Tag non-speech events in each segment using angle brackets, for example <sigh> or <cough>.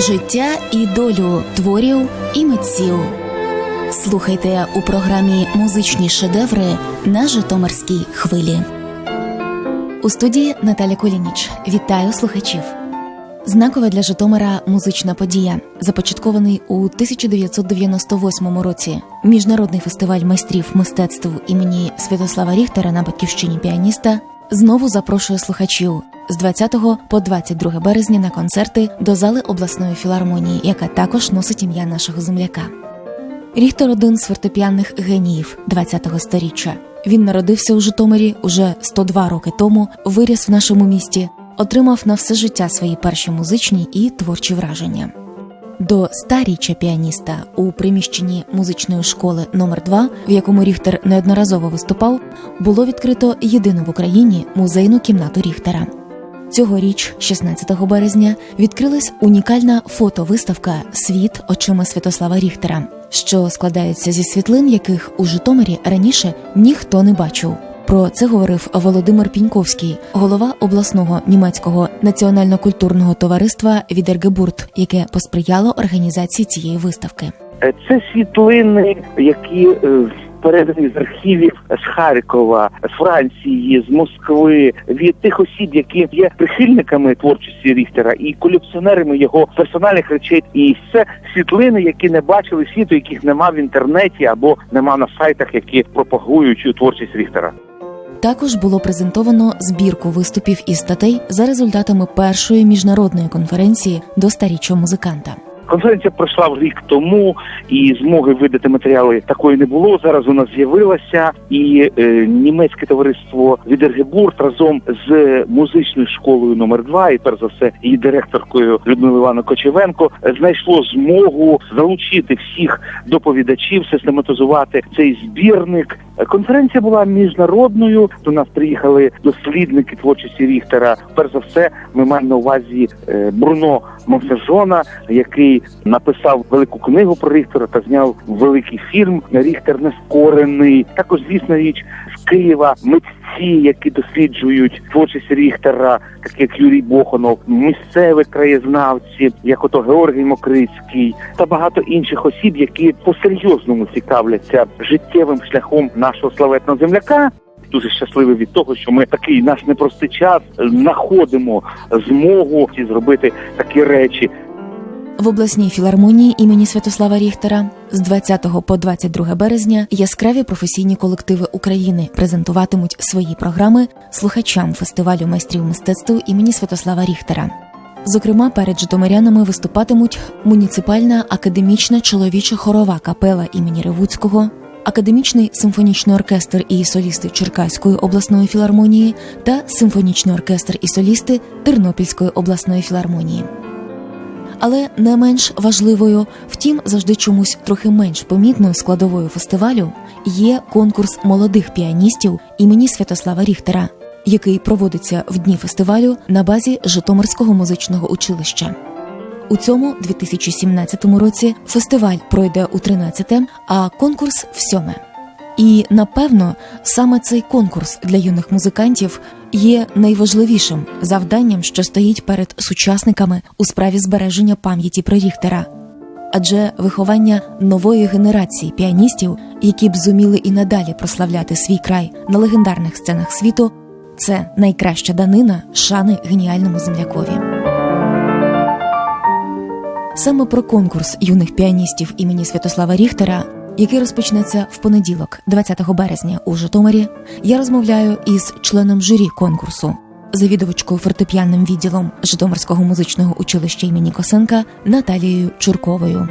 життя і долю творів і митців. Слухайте у програмі Музичні шедеври на Житомирській хвилі. У студії Наталя Колініч. Вітаю слухачів. Знакова для Житомира музична подія, започаткований у 1998 році. Міжнародний фестиваль майстрів мистецтв імені Святослава Ріхтера на батьківщині піаніста знову запрошує слухачів з 20 по 22 березня на концерти до зали обласної філармонії, яка також носить ім'я нашого земляка. Ріхтер один з фортепіанних геніїв 20-го сторіччя. Він народився у Житомирі уже 102 роки тому, виріс в нашому місті, отримав на все життя свої перші музичні і творчі враження. До старіччя піаніста у приміщенні музичної школи номер 2 в якому Ріхтер неодноразово виступав, було відкрито єдину в Україні музейну кімнату Ріхтера. Цьогоріч, 16 березня, відкрилась унікальна фотовиставка Світ очима Святослава Ріхтера, що складається зі світлин, яких у Житомирі раніше ніхто не бачив. Про це говорив Володимир Піньковський, голова обласного німецького національно-культурного товариства Відергебурт, яке посприяло організації цієї виставки. Е, Це світлини, які е, передані з архівів з Харкова, з Франції, з Москви, від тих осіб, які є прихильниками творчості Ріхтера і колекціонерами його персональних речей. І це світлини, які не бачили світу, яких нема в інтернеті або нема на сайтах, які пропагують творчість Ріхтера. Також було презентовано збірку виступів і статей за результатами першої міжнародної конференції до старіччя музиканта. Конференція пройшла рік тому, і змоги видати матеріали такої не було. Зараз вона з'явилася, і е, німецьке товариство Відергебурт разом з музичною школою номер 2 і перш за все її директоркою Людмилою Івановною Кочевенко знайшло змогу залучити всіх доповідачів, систематизувати цей збірник. Конференція була міжнародною. До нас приїхали дослідники творчості Ріхтера. Перш за все, ми маємо на увазі е, Бруно Монсержона, який написав велику книгу про Ріхтера та зняв великий фільм Ріхтер Нескорений. Також, звісно, річ з Києва митці, які досліджують творчість Ріхтера, такі як Юрій Бохонов, місцеві краєзнавці, як ото Георгій Мокрицький та багато інших осіб, які по-серйозному цікавляться життєвим шляхом нашого славетного земляка. Дуже щасливий від того, що ми такий наш непростий час знаходимо змогу зробити такі речі. В обласній філармонії імені Святослава Ріхтера з 20 по 22 березня яскраві професійні колективи України презентуватимуть свої програми слухачам фестивалю майстрів мистецтв імені Святослава Ріхтера. Зокрема, перед житомирянами виступатимуть муніципальна академічна чоловіча хорова капела імені Ревуцького, академічний симфонічний оркестр і солісти Черкаської обласної філармонії та симфонічний оркестр і солісти Тернопільської обласної філармонії. Але не менш важливою, втім, завжди чомусь трохи менш помітною складовою фестивалю є конкурс молодих піаністів імені Святослава Ріхтера, який проводиться в дні фестивалю на базі Житомирського музичного училища. У цьому 2017 році фестиваль пройде у 13-те, а конкурс в сьоме. І напевно саме цей конкурс для юних музикантів є найважливішим завданням, що стоїть перед сучасниками у справі збереження пам'яті про Ріхтера. Адже виховання нової генерації піаністів, які б зуміли і надалі прославляти свій край на легендарних сценах світу, це найкраща данина шани геніальному землякові. Саме про конкурс юних піаністів імені Святослава Ріхтера, який розпочнеться в понеділок, 20 березня у Житомирі, я розмовляю із членом журі конкурсу, завідувачкою фортепіанним відділом Житомирського музичного училища імені Косенка Наталією Чурковою.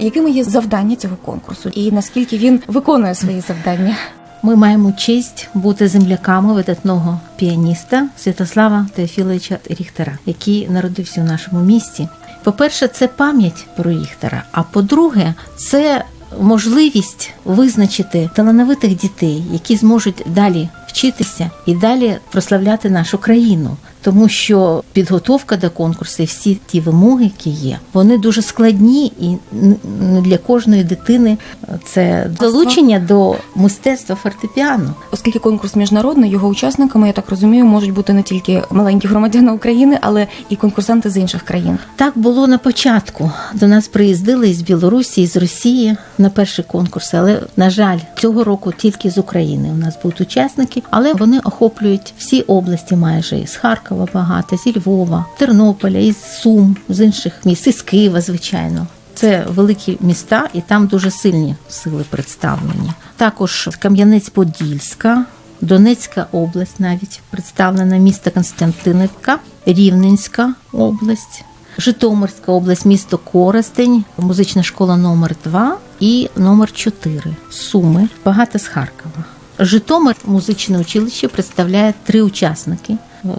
Якими є завдання цього конкурсу, і наскільки він виконує свої завдання? Ми маємо честь бути земляками видатного піаніста Святослава Теофіловича Ріхтера, який народився в нашому місті. По-перше, це пам'ять про Ріхтера. А по-друге, це можливість визначити талановитих дітей, які зможуть далі вчитися і далі прославляти нашу країну. Тому що підготовка до конкурсу і всі ті вимоги, які є, вони дуже складні, і для кожної дитини це долучення до мистецтва фортепіано. Оскільки конкурс міжнародний, його учасниками, я так розумію, можуть бути не тільки маленькі громадяни України, але і конкурсанти з інших країн. Так було на початку. До нас приїздили із Білорусі, із Росії на перший конкурс. Але на жаль, цього року тільки з України у нас будуть учасники, але вони охоплюють всі області, майже із Харкова багато, зі Львова, Тернополя, із Сум, з інших міст, із Києва, звичайно. Це великі міста, і там дуже сильні сили представлені. Також Кам'янець-Подільська, Донецька область навіть представлена місто Константинівка, Рівненська область, Житомирська область, місто Коростень, музична школа номер 2 і номер 4 Суми, багато з Харкова. Житомир музичне училище представляє три учасники.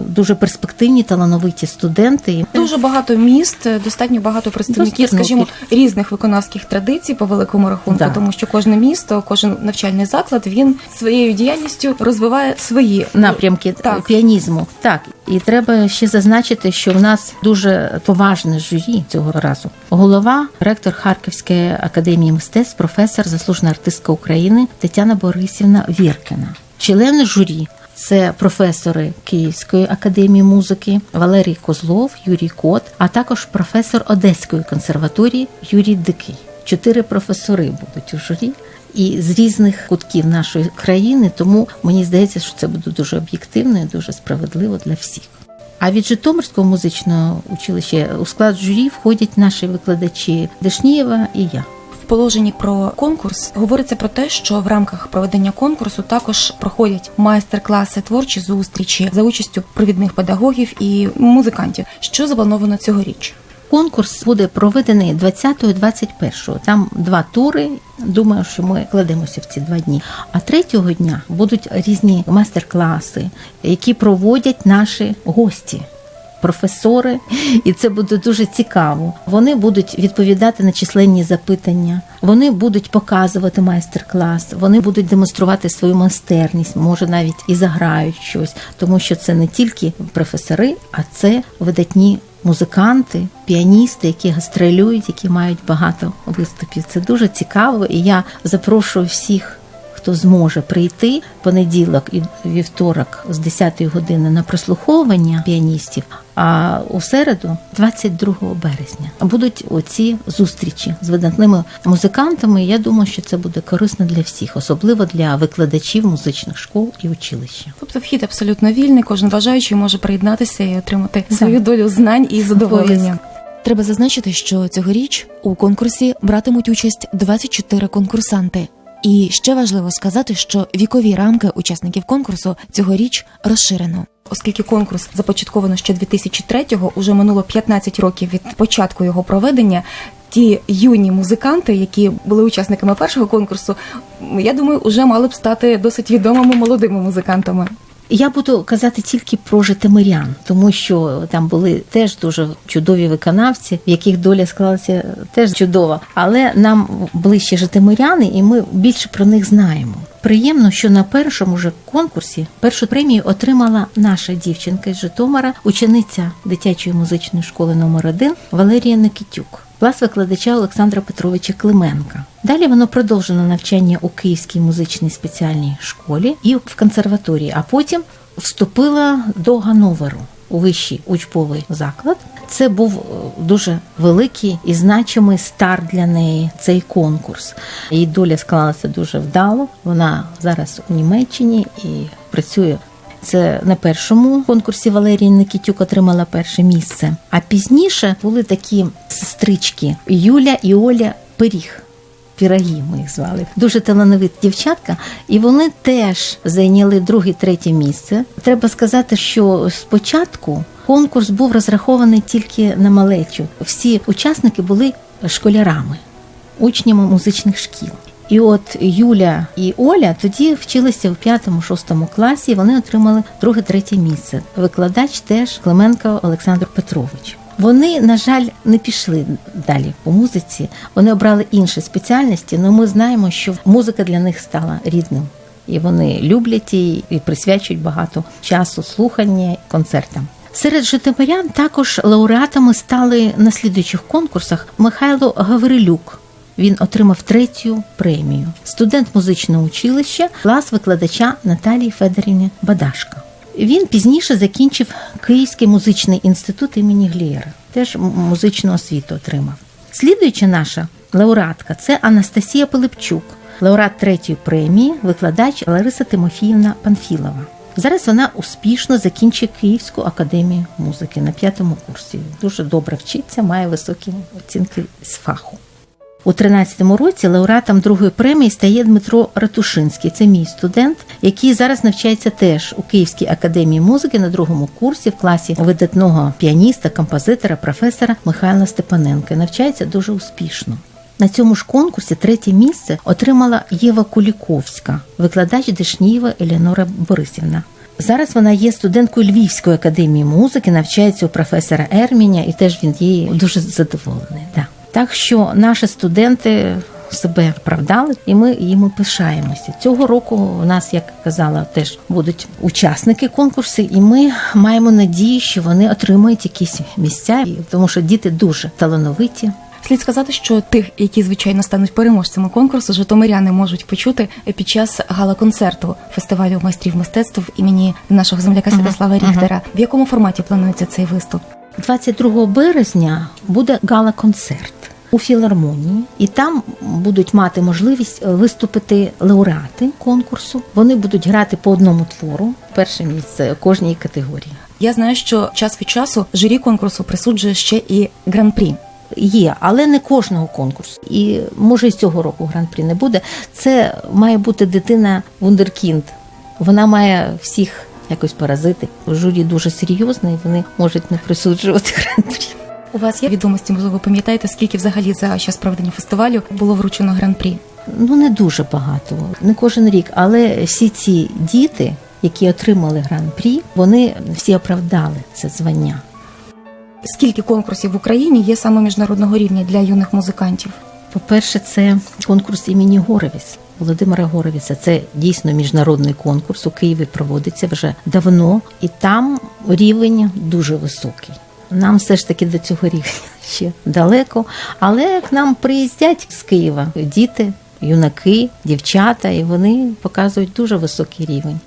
Дуже перспективні, талановиті студенти. Дуже багато міст, достатньо багато представників, скажімо, різних виконавських традицій по великому рахунку, Да. тому що кожне місто, кожен навчальний заклад він своєю діяльністю розвиває свої напрямки Так. піанізму. Так, і треба ще зазначити, що в нас дуже поважне журі цього разу. Голова, ректор Харківської академії мистецтв, професор, заслужена артистка України Тетяна Борисівна Віркіна. Члени журі. Це професори Київської академії музики Валерій Козлов, Юрій Кот, а також професор Одеської консерваторії Юрій Дикий. Чотири професори будуть у журі і з різних кутків нашої країни. Тому мені здається, що це буде дуже об'єктивно і дуже справедливо для всіх. А від Житомирського музичного училища у склад журі входять наші викладачі Дешнієва і я. В положенні про конкурс говориться про те, що в рамках проведення конкурсу також проходять майстер-класи, творчі зустрічі за участю провідних педагогів і музикантів. Що заплановано цьогоріч? Конкурс буде проведений 20-21. Там два тури. Думаю, що ми кладемося в ці два дні. А третього дня будуть різні майстер-класи, які проводять наші гості. Професори, і це буде дуже цікаво. Вони будуть відповідати на численні запитання, вони будуть показувати майстер-клас, вони будуть демонструвати свою майстерність, може навіть і заграють щось, тому що це не тільки професори, а це видатні музиканти, піаністи, які гастролюють, які мають багато виступів. Це дуже цікаво, і я запрошую всіх. Хто зможе прийти понеділок і вівторок з 10 години на прослуховування піаністів, а у середу, 22 березня, будуть оці зустрічі з видатними музикантами. Я думаю, що це буде корисно для всіх, особливо для викладачів музичних школ і училища. Тобто вхід абсолютно вільний, кожен бажаючий може приєднатися і отримати свою долю знань і задоволення. Треба зазначити, що цьогоріч у конкурсі братимуть участь 24 конкурсанти. І ще важливо сказати, що вікові рамки учасників конкурсу цьогоріч розширено. Оскільки конкурс започатковано ще 2003-го, уже минуло 15 років від початку його проведення. Ті юні музиканти, які були учасниками першого конкурсу, я думаю, вже мали б стати досить відомими молодими музикантами. Я буду казати тільки про житомирян, тому що там були теж дуже чудові виконавці, в яких доля склалася теж чудова. Але нам ближче житомиряни, і ми більше про них знаємо. Приємно, що на першому же конкурсі першу премію отримала наша дівчинка з Житомира, учениця дитячої музичної школи номер 1 Валерія Никитюк. Клас викладача Олександра Петровича Клименка. Далі воно продовжено навчання у Київській музичній спеціальній школі і в консерваторії, а потім вступила до Гановеру у вищий учбовий заклад. Це був е, дуже великий і значимий старт для неї цей конкурс. Її доля склалася дуже вдало. Вона зараз у Німеччині і працює. Це на першому конкурсі Валерії Никітюк отримала перше місце. А пізніше були такі сестрички Юля і Оля Пиріг. Піраги ми їх звали. Дуже талановиті дівчатка, і вони теж зайняли друге, третє місце. Треба сказати, що спочатку конкурс був розрахований тільки на малечу. Всі учасники були школярами, учнями музичних шкіл. І от Юля і Оля тоді вчилися в п'ятому-шостому класі. Вони отримали друге-третє місце. Викладач теж Клименко Олександр Петрович. Вони, на жаль, не пішли далі по музиці. Вони обрали інші спеціальності, але ми знаємо, що музика для них стала рідним. І вони люблять її і присвячують багато часу слухання концертам. Серед житомирян також лауреатами стали на слідуючих конкурсах Михайло Гаврилюк. Він отримав третю премію. Студент музичного училища, клас викладача Наталії Федорівни Бадашка. Він пізніше закінчив Київський музичний інститут імені Глієра, теж музичну освіту отримав. Слідуюча наша лауреатка це Анастасія Пилипчук, лауреат третьої премії, викладач Лариса Тимофіївна Панфілова. Зараз вона успішно закінчує Київську академію музики на п'ятому курсі. Дуже добре вчиться, має високі оцінки з фаху. У 13-му році лауреатом другої премії стає Дмитро Ратушинський. Це мій студент, який зараз навчається теж у Київській академії музики на другому курсі в класі видатного піаніста, композитора, професора Михайла Степаненка. Навчається дуже успішно. На цьому ж конкурсі третє місце отримала Єва Куліковська, викладач Дешнієва Еліонора Борисівна. Зараз вона є студенткою Львівської академії музики, навчається у професора Ерміня, і теж він її дуже задоволений. Да. Так що наші студенти себе оправдали, і ми їм пишаємося. Цього року у нас, як казала, теж будуть учасники конкурсу, і ми маємо надію, що вони отримають якісь місця, тому що діти дуже талановиті. Слід сказати, що тих, які звичайно стануть переможцями конкурсу, житомиряни можуть почути під час гала-концерту фестивалю майстрів мистецтв імені нашого земляка Святослава Ріхтера. В якому форматі планується цей виступ? 22 березня буде гала-концерт у філармонії, і там будуть мати можливість виступити лауреати конкурсу. Вони будуть грати по одному твору, перше місце кожній категорії. Я знаю, що час від часу журі конкурсу присуджує ще і гран-прі. Є, але не кожного конкурсу. І може і цього року гран-прі не буде. Це має бути дитина вундеркінд. Вона має всіх якось поразити. Журі дуже серйозне, і вони можуть не присуджувати <laughs> гран-прі. У вас є відомості, можливо, ви пам'ятаєте, скільки взагалі за час проведення фестивалю було вручено гран-прі? Ну не дуже багато, не кожен рік, але всі ці діти, які отримали гран-прі, вони всі оправдали це звання. Скільки конкурсів в Україні є саме міжнародного рівня для юних музикантів? По-перше, це конкурс імені Горовіс. Володимира Горовіца. Це дійсно міжнародний конкурс. У Києві проводиться вже давно, і там рівень дуже високий. Нам все ж таки до цього рівня <laughs> ще далеко. Але як нам приїздять з Києва діти, юнаки, дівчата, і вони показують дуже високий рівень.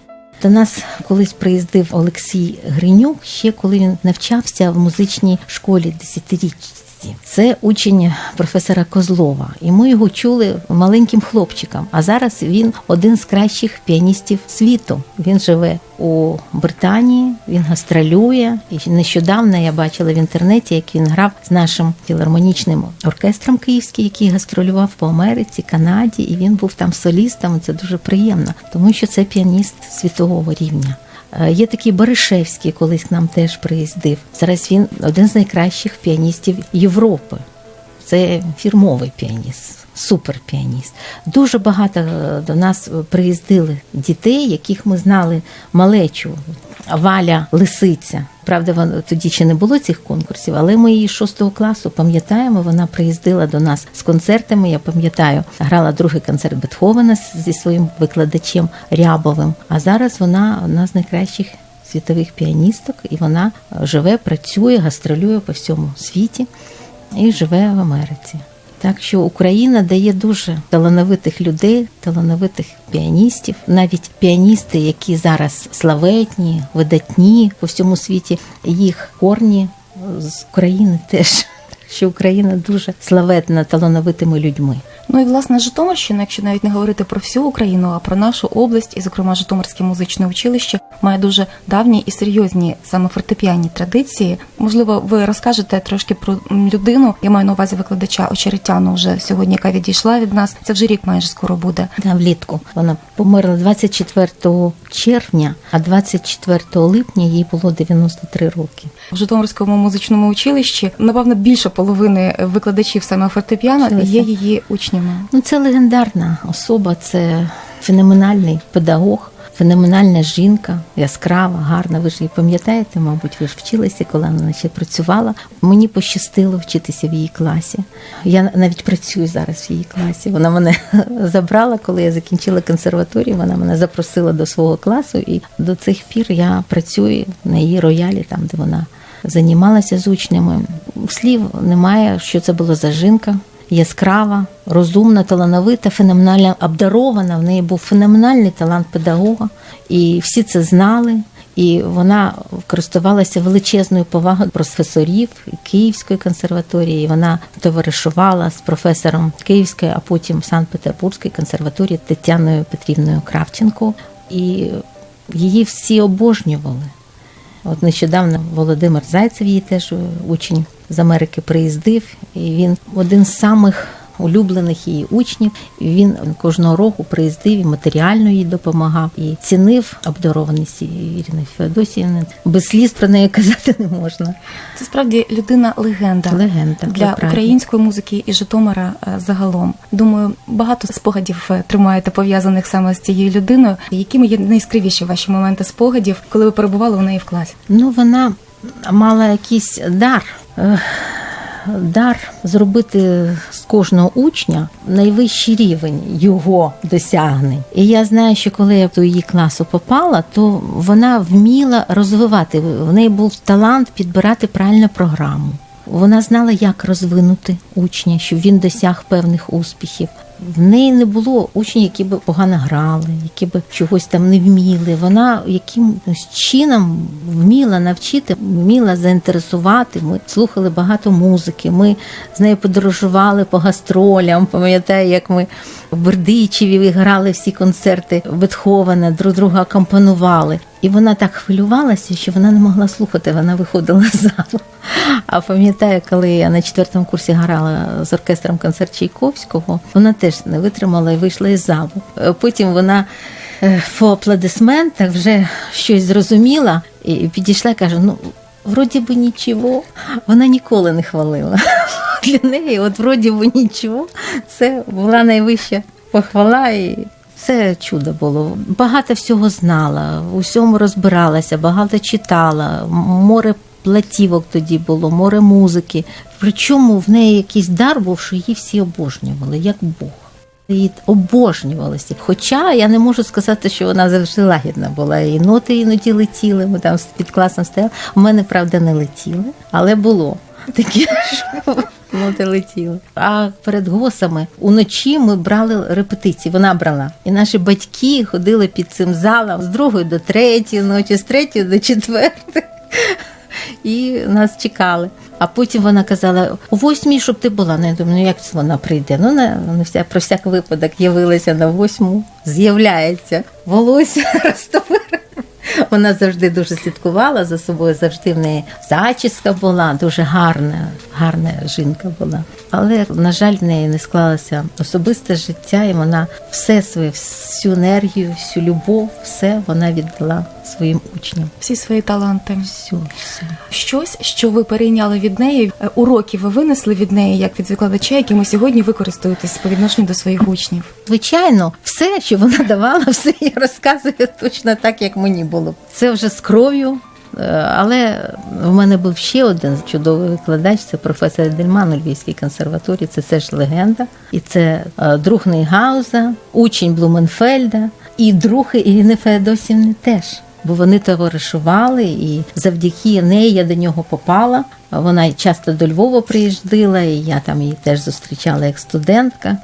До нас колись приїздив Олексій Гринюк, ще коли він навчався в музичній школі десятирічці. Це учень професора Козлова, і ми його чули маленьким хлопчиком. А зараз він один з кращих піаністів світу. Він живе у Британії, він гастролює. І нещодавно я бачила в інтернеті, як він грав з нашим філармонічним оркестром київським, який гастролював по Америці, Канаді, і він був там солістом. Це дуже приємно, тому що це піаніст світового рівня. Е, Є такий Баришевський, колись к нам теж приїздив. Зараз він один з найкращих піаністів Європи. Це фірмовий піаніст, суперпіаніст. Дуже багато е, до нас приїздили дітей, яких ми знали малечу. Валя Лисиця. Правда, вон- тоді ще не було цих конкурсів, але ми її шостого класу пам'ятаємо. Вона приїздила до нас з концертами. Я пам'ятаю, грала другий концерт Бетховена зі своїм викладачем Рябовим. А зараз вона одна з найкращих світових піаністок, і вона е, живе, працює, гастролює по всьому світі і живе в Америці. Так що Україна дає дуже талановитих людей, талановитих піаністів, навіть піаністи, які зараз славетні, видатні по всьому світі, їх корні з України теж. Що Україна дуже славетна талановитими людьми. Ну і власне Житомирщина, якщо навіть не говорити про всю Україну, а про нашу область, і зокрема Житомирське музичне училище, має дуже давні і серйозні саме фортепіанні традиції. Можливо, ви розкажете трошки про людину. Я маю на увазі викладача Очеретяну, вже сьогодні, яка відійшла від нас. Це вже рік майже скоро буде. Да, влітку вона померла 24 червня, а 24 липня їй було 93 роки. В Житомирському музичному училищі напевно більше половини викладачів саме фортепіано є її учнями. Ну, це легендарна особа, це феноменальний педагог. феноменальна жінка, яскрава, гарна. Ви ж її пам'ятаєте, мабуть, ви ж вчилися, коли вона ще працювала. Мені пощастило вчитися в її класі. Я навіть працюю зараз в її класі. Вона мене <laughs> забрала, коли я закінчила консерваторію. Вона мене запросила до свого класу, і до цих пір я працюю на її роялі, там де вона займалася з учнями. Слів немає, що це було за жінка. Яскрава, розумна, талановита, феноменально обдарована. В неї був феноменальний талант педагога, і всі це знали. І вона користувалася величезною повагою професорів Київської консерваторії. Вона товаришувала з професором Київської, а потім Санкт-Петербурзької консерваторії Тетяною Петрівною Кравченко. І її всі обожнювали. От нещодавно Володимир Зайцев, її теж учень з Америки, приїздив, і він один з самих улюблених її учнів. Він кожного року приїздив і матеріально їй допомагав і цінив обдарованість Ірини Феодосіївни. Без сліз про неї <laughs> казати не можна. Це справді людина легенда. Легенда для української музики і Житомира е, загалом. Думаю, багато спогадів е, тримаєте пов'язаних саме з цією людиною. Якими є найскривіші ваші моменти спогадів, коли ви перебували у неї в класі? Ну, вона мала якийсь дар. Дар зробити з кожного учня найвищий рівень його досягнень. І я знаю, що коли я до її класу попала, то вона вміла розвивати. В неї був талант підбирати правильну програму. Вона знала, як розвинути учня, щоб він досяг певних успіхів. В неї не було учнів, які б погано грали, які б чогось там не вміли. Вона якимось чином вміла навчити, вміла заінтересувати. Ми слухали багато музики. Ми з нею подорожували по гастролям. Пам'ятаю, як ми в Бердичеві грали всі концерти Бетховена, друг друга акомпонували. І вона так хвилювалася, що вона не могла слухати, вона виходила з залу. А пам'ятаю, коли я на четвертому курсі грала з оркестром концерт Чайковського, вона теж не витримала і вийшла із залу. Е, Потім вона е, по аплодисментах вже щось зрозуміла і підійшла і каже: ну. Вроді би нічого, вона ніколи не хвалила. <laughs> Для неї, от вроді би нічого, це була найвища похвала і це чудо було. Багато всього знала, у всьому розбиралася, багато читала, море платівок тоді було, море музики. Причому в неї якийсь дар був, що її всі обожнювали, як Бог. Її обожнювалися. Хоча я не можу сказати, що вона завжди лагідна була. І ноти іноді летіли, ми там під класом стояли. У мене, правда, не летіли, але було таке, <laughs> що ноти летіли. А перед госами уночі ми брали репетиції. Вона брала. І наші батьки ходили під цим залом з другої до третьої ночі, з третьої до четвертої. І нас чекали. А потім вона казала: о восьмій, щоб ти була. Ну, я думаю, ну як це вона прийде? Ну, на вся, про всяк випадок явилася на восьму, з'являється волосся <laughs> розтопирене. Вона завжди дуже слідкувала за собою, завжди в неї зачіска була, дуже гарна, гарна жінка була. Але, на жаль, в неї не склалося особисте життя, і вона все своє, всю енергію, всю любов, все вона віддала своїм учням. Всі свої таланти. Всю, все. Щось, що ви перейняли від неї, е, уроки ви винесли від неї як від викладача, якими сьогодні ви користуєтесь по відношенню до своїх учнів. Звичайно, все, що вона давала, <laughs> все я розказую точно так, як мені було. Це вже з кров'ю. Е, Але в мене був ще один чудовий викладач, це професор Дельман у Львівській консерваторії. Це теж легенда. І це е, друг Нейгауза, учень Блуменфельда і друг Ірини Феодосівни теж. Бо вони товаришували, і завдяки неї я до нього попала. Вона часто до Львова приїжджала, і я там її теж зустрічала як студентка.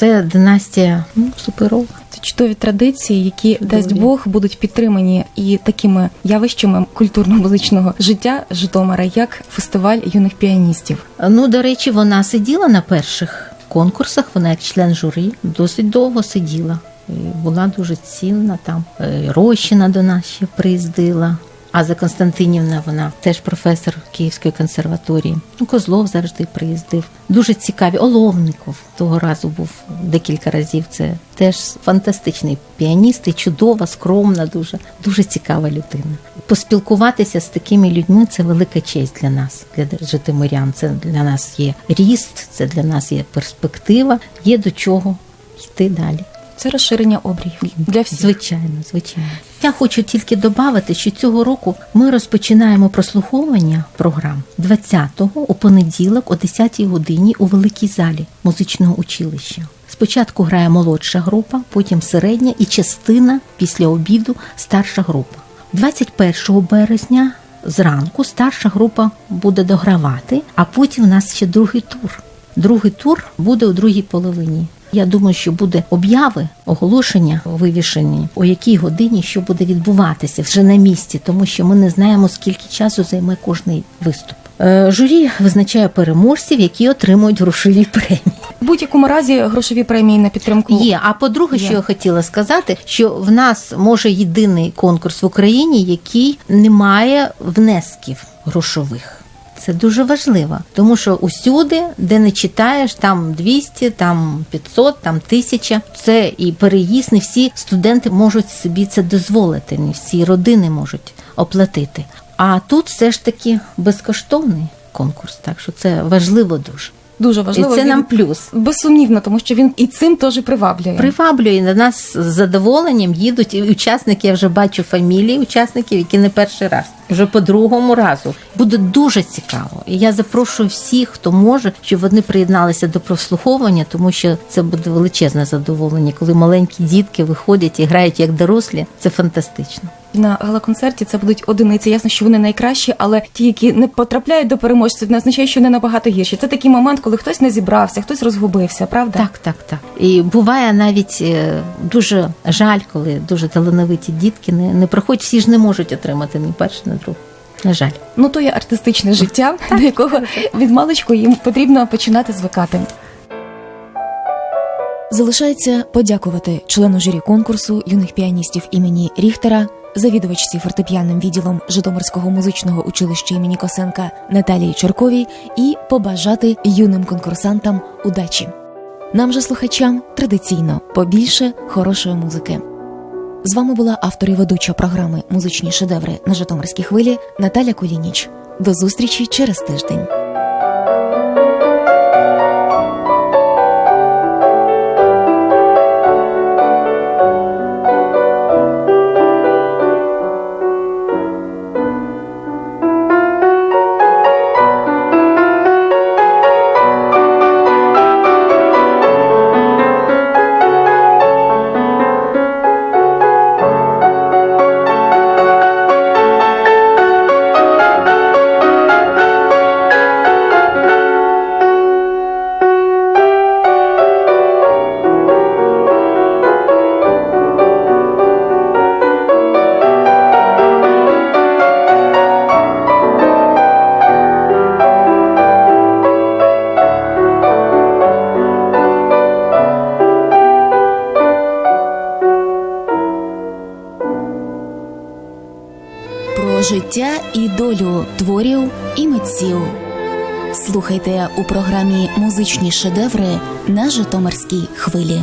Це династія ну, суперова. Це чудові традиції, які Чудові. дасть Бог будуть підтримані і такими явищами культурно-музичного життя Житомира, як фестиваль юних піаністів. Ну, до речі, вона сиділа на перших конкурсах, вона як член журі досить довго сиділа. І була дуже цінна там. Е, Рощина до нас ще приїздила. Аза Константинівна, вона теж професор Київської консерваторії. Ну, Козлов завжди приїздив. Дуже цікаві. Оловников того разу був декілька разів. Це теж фантастичний піаніст і чудова, скромна, дуже, дуже цікава людина. Поспілкуватися з такими людьми це велика честь для нас, для житомирян. Це для нас є ріст, це для нас є перспектива, є до чого йти далі. Це розширення обріїв для всіх. Звичайно, звичайно. Я хочу тільки додати, що цього року ми розпочинаємо прослуховування програм 20-го у понеділок о 10-й годині у великій залі музичного училища. Спочатку грає молодша група, потім середня і частина після обіду старша група. 21 березня зранку старша група буде догравати, а потім у нас ще другий тур. Другий тур буде у другій половині. Я думаю, що буде обяви, оголошення вивішені, о якій годині що буде відбуватися вже на місці, тому що ми не знаємо, скільки часу займе кожний виступ. Е, Журі визначає переможців, які отримують грошові премії. В будь-якому разі грошові премії на підтримку Є. А по-друге, що я хотіла сказати, що в нас може єдиний конкурс в Україні, який не має внесків грошових. Це дуже важливо, тому що усюди, де не читаєш, там 200, там 500, там 1000, це і переїзд, не всі студенти можуть собі це дозволити, не всі родини можуть оплатити. А тут все ж таки безкоштовний конкурс, так що це важливо дуже. Дуже І важливо. це Він нам плюс. безсумнівно, тому що він і цим теж приваблює. Приваблює на нас з задоволенням їдуть і учасники. Я вже бачу фамілії учасників, які не перший раз, вже по другому разу. Буде дуже цікаво. І я запрошую всіх, хто може, щоб вони приєдналися до прослуховування, тому що це буде величезне задоволення, коли маленькі дітки виходять і грають як дорослі. Це фантастично. На галаконцерті це будуть одиниці. Ясно, що вони найкращі, але ті, які не потрапляють до переможців, не означає, що вони набагато гірші. Це такий момент, коли хтось не зібрався, хтось розгубився, правда? Так, так, так. І буває навіть е, дуже жаль, коли дуже талановиті дітки не, не проходять. Всі ж не можуть отримати ні перше, ні друге. На жаль. Ну то є артистичне життя, до якого від маличку їм потрібно починати звикати. Залишається подякувати члену журі конкурсу юних піаністів імені Ріхтера, завідувачці фортепіанним відділом Житомирського музичного училища імені Косенка Наталії Чорковій і побажати юним конкурсантам удачі. Нам же слухачам традиційно побільше хорошої музики. З вами була автор і ведуча програми Музичні шедеври на Житомирській хвилі Наталя Кулініч. До зустрічі через тиждень. Слухайте у програмі Музичні шедеври на Житомирській хвилі.